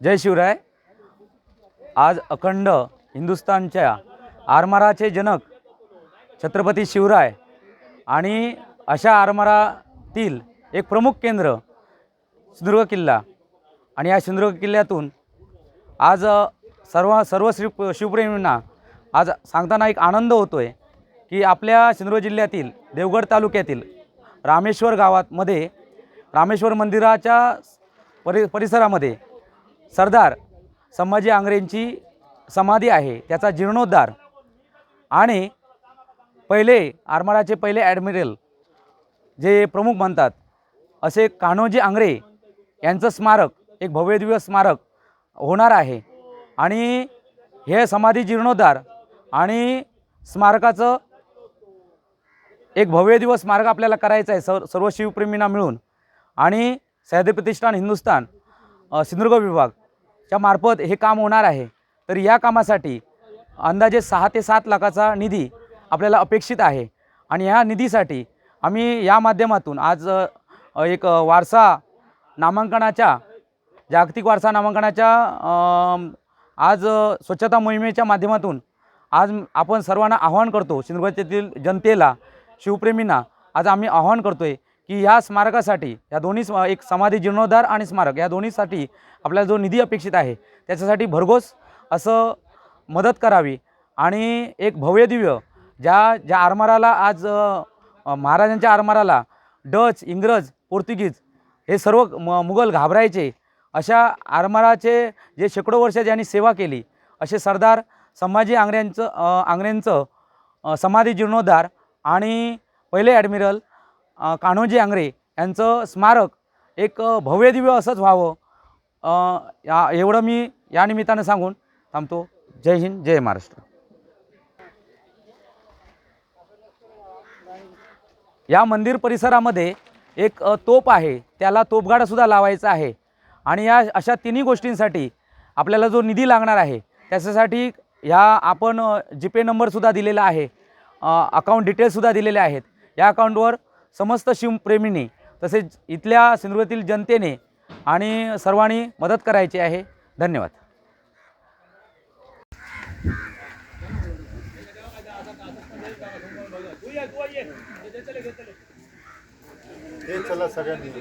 जय शिवराय. आज अखंड हिंदुस्थानच्या आरमाराचे जनक छत्रपती शिवराय आणि अशा आरमारातील एक प्रमुख केंद्र सिंधुदुर्ग किल्ला. आणि या सिंधुदुर्ग किल्ल्यातून आज सर्व सर्व श्री शिवप्रेमींना आज सांगताना एक आनंद होतो आहे की आपल्या सिंधुदुर्ग जिल्ह्यातील देवगड तालुक्यातील रामेश्वर गावामध्ये रामेश्वर मंदिराच्या परि परिसरामध्ये सरदार संभाजी आंग्रेंची समाधी आहे त्याचा जीर्णोद्धार आणि पहिले आरमाराचे पहिले ॲडमिरल जे प्रमुख म्हणतात असे कान्होजी आंग्रे यांचं स्मारक एक भव्यदिव्य स्मारक होणार आहे. आणि हे समाधी जीर्णोद्धार आणि स्मारकाचं एक भव्य दिवस मार्ग आपल्याला करायचा आहे. सर्व सर्व शिवप्रेमींना मिळून. आणि सह्याद्री प्रतिष्ठान हिंदुस्थान सिंधुदुर्ग विभागच्या मार्फत हे काम होणार आहे. तर या कामासाठी अंदाजे सहा ते सात लाखाचा निधी आपल्याला अपेक्षित आहे. आणि ह्या निधीसाठी आम्ही या माध्यमातून आज एक वारसा नामांकनाच्या जागतिक वारसा नामांकनाच्या आज स्वच्छता मोहिमेच्या माध्यमातून आज आपण सर्वांना आवाहन करतो सिंधुदुर्गातील जनतेला शिवप्रेमींना आज आम्ही आवाहन करतो आहे की ह्या स्मारकासाठी या दोन्ही स्म एक समाधी जीर्णोद्धार आणि स्मारक या दोन्हीसाठी आपल्याला जो निधी अपेक्षित आहे त्याच्यासाठी भरघोस असं मदत करावी. आणि एक भव्यदिव्य ज्या ज्या आरमाराला आज महाराजांच्या आरमाराला डच इंग्रज पोर्तुगीज हे सर्व म मुघल घाबरायचे अशा आरमाराचे जे शेकडो वर्ष ज्यांनी सेवा केली असे सरदार संभाजी आंगऱ्यांचं आंगऱ्यांचं समाधी जीर्णोद्धार आणि पहिले ॲडमिरल कान्होजी आंग्रे यांचं स्मारक एक भव्यदिव्य असंच व्हावं. या एवढं मी या निमित्तानं सांगून थांबतो. जय हिंद जय महाराष्ट्र. या मंदिर परिसरामध्ये एक तोप आहे. त्याला तोपगाडासुद्धा लावायचा आहे. आणि या अशा तिन्ही गोष्टींसाठी आपल्याला जो निधी लागणार आहे त्याच्यासाठी ह्या आपण जी पे नंबरसुद्धा दिलेला आहे. अकाउंट डिटेल्ससुद्धा दिलेले आहेत. या अकाउंटवर समस्त शिवप्रेमींनी तसेच इथल्या सिंधुदुर्गातील जनतेने आणि सर्वांनी मदत करायची आहे. धन्यवाद. चला सगळ्यांनी.